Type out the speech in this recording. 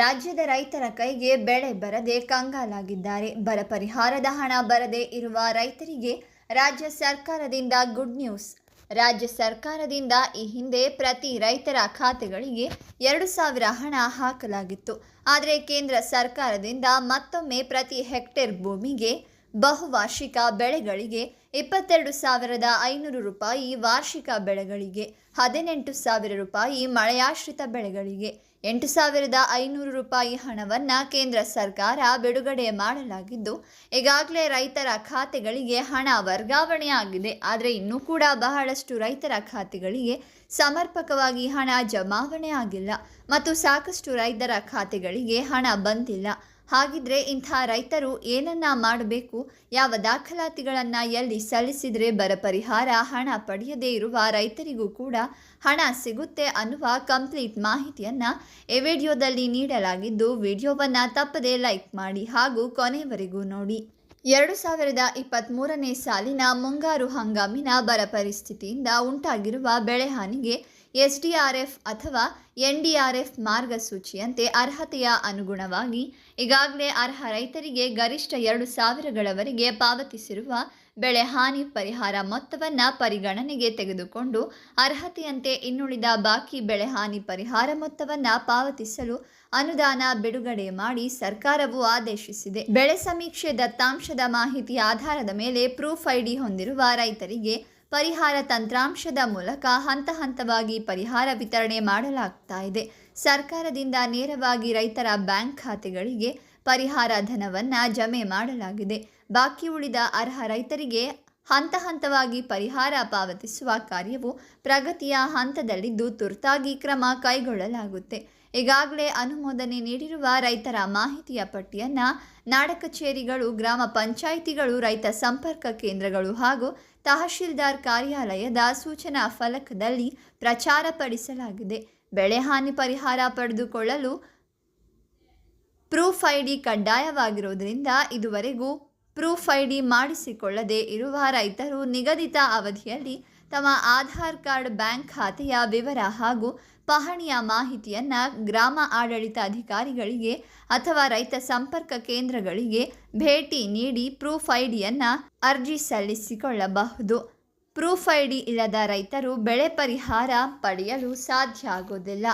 ರಾಜ್ಯದ ರೈತರ ಕೈಗೆ ಬೆಳೆ ಬರದೆ ಕಂಗಾಲಾಗಿದ್ದಾರೆ. ಬರ ಪರಿಹಾರದ ಹಣ ಬರದೇ ಇರುವ ರೈತರಿಗೆ ರಾಜ್ಯ ಸರ್ಕಾರದಿಂದ ಗುಡ್ ನ್ಯೂಸ್. ರಾಜ್ಯ ಸರ್ಕಾರದಿಂದ ಈ ಹಿಂದೆ ಪ್ರತಿ ರೈತರ ಖಾತೆಗಳಿಗೆ ಎರಡು ಸಾವಿರ ಹಣ ಹಾಕಲಾಗಿತ್ತು. ಆದರೆ ಕೇಂದ್ರ ಸರ್ಕಾರದಿಂದ ಮತ್ತೊಮ್ಮೆ ಪ್ರತಿ ಹೆಕ್ಟೇರ್ ಭೂಮಿಗೆ ಬಹುವಾರ್ಷಿಕ ಬೆಳೆಗಳಿಗೆ ಇಪ್ಪತ್ತೆರಡು ಸಾವಿರದ ಐನೂರು ರೂಪಾಯಿ ವಾರ್ಷಿಕ ಬೆಳೆಗಳಿಗೆ, ಹದಿನೆಂಟು ಸಾವಿರ ರೂಪಾಯಿ ಮಳೆಯಾಶ್ರಿತ ಬೆಳೆಗಳಿಗೆ ಎಂಟು ಸಾವಿರದ ಐನೂರು ರೂಪಾಯಿ ಹಣವನ್ನು ಕೇಂದ್ರ ಸರ್ಕಾರ ಬಿಡುಗಡೆ ಮಾಡಲಾಗಿದ್ದು, ಈಗಾಗಲೇ ರೈತರ ಖಾತೆಗಳಿಗೆ ಹಣ ವರ್ಗಾವಣೆಯಾಗಿದೆ. ಆದರೆ ಇನ್ನೂ ಕೂಡ ಬಹಳಷ್ಟು ರೈತರ ಖಾತೆಗಳಿಗೆ ಸಮರ್ಪಕವಾಗಿ ಹಣ ಜಮಾವಣೆ ಆಗಿಲ್ಲ. ಮತ್ತು ಸಾಕಷ್ಟು ರೈತರ ಖಾತೆಗಳಿಗೆ ಹಣ ಬಂದಿಲ್ಲ. ಹಾಗಿದ್ರೆ ಇಂಥ ರೈತರು ಏನನ್ನ ಮಾಡಬೇಕು? ಯಾವ ದಾಖಲಾತಿಗಳನ್ನು ಎಲ್ಲಿ ಸಲ್ಲಿಸಿದರೆ ಬರ ಪರಿಹಾರ ಹಣ ಪಡೆಯದೇ ಇರುವ ರೈತರಿಗೂ ಕೂಡ ಹಣ ಸಿಗುತ್ತೆ ಅನ್ನುವ ಕಂಪ್ಲೀಟ್ ಮಾಹಿತಿಯನ್ನು ಈ ವಿಡಿಯೋದಲ್ಲಿ ನೀಡಲಾಗಿದ್ದು, ವಿಡಿಯೋವನ್ನು ತಪ್ಪದೇ ಲೈಕ್ ಮಾಡಿ ಹಾಗೂ ಕೊನೆವರೆಗೂ ನೋಡಿ. ಎರಡು ಸಾವಿರದ ಇಪ್ಪತ್ತ್ಮೂರನೇ ಸಾಲಿನ ಮುಂಗಾರು ಹಂಗಾಮಿನ ಬರ ಪರಿಸ್ಥಿತಿಯಿಂದ ಉಂಟಾಗಿರುವ ಬೆಳೆ ಹಾನಿಗೆ ಎಸ್ಡಿಆರ್ಎಫ್ ಅಥವಾ ಎನ್ಡಿಆರ್ಎಫ್ ಮಾರ್ಗಸೂಚಿಯಂತೆ ಅರ್ಹತೆಯ ಅನುಗುಣವಾಗಿ ಈಗಾಗಲೇ ಅರ್ಹ ರೈತರಿಗೆ ಗರಿಷ್ಠ ಎರಡು ಸಾವಿರಗಳವರೆಗೆ ಪಾವತಿಸಿರುವ ಬೆಳೆ ಹಾನಿ ಪರಿಹಾರ ಮೊತ್ತವನ್ನು ಪರಿಗಣನೆಗೆ ತೆಗೆದುಕೊಂಡು ಅರ್ಹತೆಯಂತೆ ಇನ್ನುಳಿದ ಬಾಕಿ ಬೆಳೆ ಹಾನಿ ಪರಿಹಾರ ಮೊತ್ತವನ್ನು ಪಾವತಿಸಲು ಅನುದಾನ ಬಿಡುಗಡೆ ಮಾಡಿ ಸರ್ಕಾರವು ಆದೇಶಿಸಿದೆ. ಬೆಳೆ ಸಮೀಕ್ಷೆ ದತ್ತಾಂಶದ ಮಾಹಿತಿ ಆಧಾರದ ಮೇಲೆ ಪ್ರೂಫ್ ಐಡಿ ಹೊಂದಿರುವ ರೈತರಿಗೆ ಪರಿಹಾರ ತಂತ್ರಾಂಶದ ಮೂಲಕ ಹಂತ ಹಂತವಾಗಿ ಪರಿಹಾರ ವಿತರಣೆ ಮಾಡಲಾಗ್ತಾ ಇದೆ. ಸರ್ಕಾರದಿಂದ ನೇರವಾಗಿ ರೈತರ ಬ್ಯಾಂಕ್ ಖಾತೆಗಳಿಗೆ ಪರಿಹಾರ ಧನವನ್ನು ಜಮೆ ಮಾಡಲಾಗಿದೆ. ಬಾಕಿ ಉಳಿದ ಅರ್ಹ ರೈತರಿಗೆ ಹಂತ ಹಂತವಾಗಿ ಪರಿಹಾರ ಪಾವತಿಸುವ ಕಾರ್ಯವು ಪ್ರಗತಿಯ ಹಂತದಲ್ಲಿದ್ದು ತುರ್ತಾಗಿ ಕ್ರಮ ಕೈಗೊಳ್ಳಲಾಗುತ್ತೆ. ಈಗಾಗಲೇ ಅನುಮೋದನೆ ನೀಡಿರುವ ರೈತರ ಮಾಹಿತಿಯ ಪಟ್ಟಿಯನ್ನು ನಾಡ ಕಚೇರಿಗಳು ಗ್ರಾಮ ಪಂಚಾಯಿತಿಗಳು, ರೈತ ಸಂಪರ್ಕ ಕೇಂದ್ರಗಳು ಹಾಗೂ ತಹಶೀಲ್ದಾರ್ ಕಾರ್ಯಾಲಯದ ಸೂಚನಾ ಫಲಕದಲ್ಲಿ ಪ್ರಚಾರಪಡಿಸಲಾಗಿದೆ ಬೆಳೆ ಹಾನಿ ಪರಿಹಾರ ಪಡೆದುಕೊಳ್ಳಲು ಪ್ರೂಫ್ ಐಡಿ ಕಡ್ಡಾಯವಾಗಿರುವುದರಿಂದ ಇದುವರೆಗೂ ಪ್ರೂಫ್ ಐ ಡಿ ಮಾಡಿಸಿಕೊಳ್ಳದೆ ಇರುವ ರೈತರು ನಿಗದಿತ ಅವಧಿಯಲ್ಲಿ ತಮ್ಮ ಆಧಾರ್ ಕಾರ್ಡ್ ಬ್ಯಾಂಕ್ ಖಾತೆಯ ವಿವರ ಹಾಗೂ ಪಹಣಿಯ ಮಾಹಿತಿಯನ್ನು ಗ್ರಾಮ ಆಡಳಿತ ಅಧಿಕಾರಿಗಳಿಗೆ ಅಥವಾ ರೈತ ಸಂಪರ್ಕ ಕೇಂದ್ರಗಳಿಗೆ ಭೇಟಿ ನೀಡಿ ಪ್ರೂಫ್ ಐಡಿಯನ್ನು ಅರ್ಜಿ ಸಲ್ಲಿಸಿಕೊಳ್ಳಬಹುದು. ಪ್ರೂಫ್ ಐಡಿ ಇಲ್ಲದ ರೈತರು ಬೆಳೆ ಪರಿಹಾರ ಪಡೆಯಲು ಸಾಧ್ಯ ಆಗೋದಿಲ್ಲ.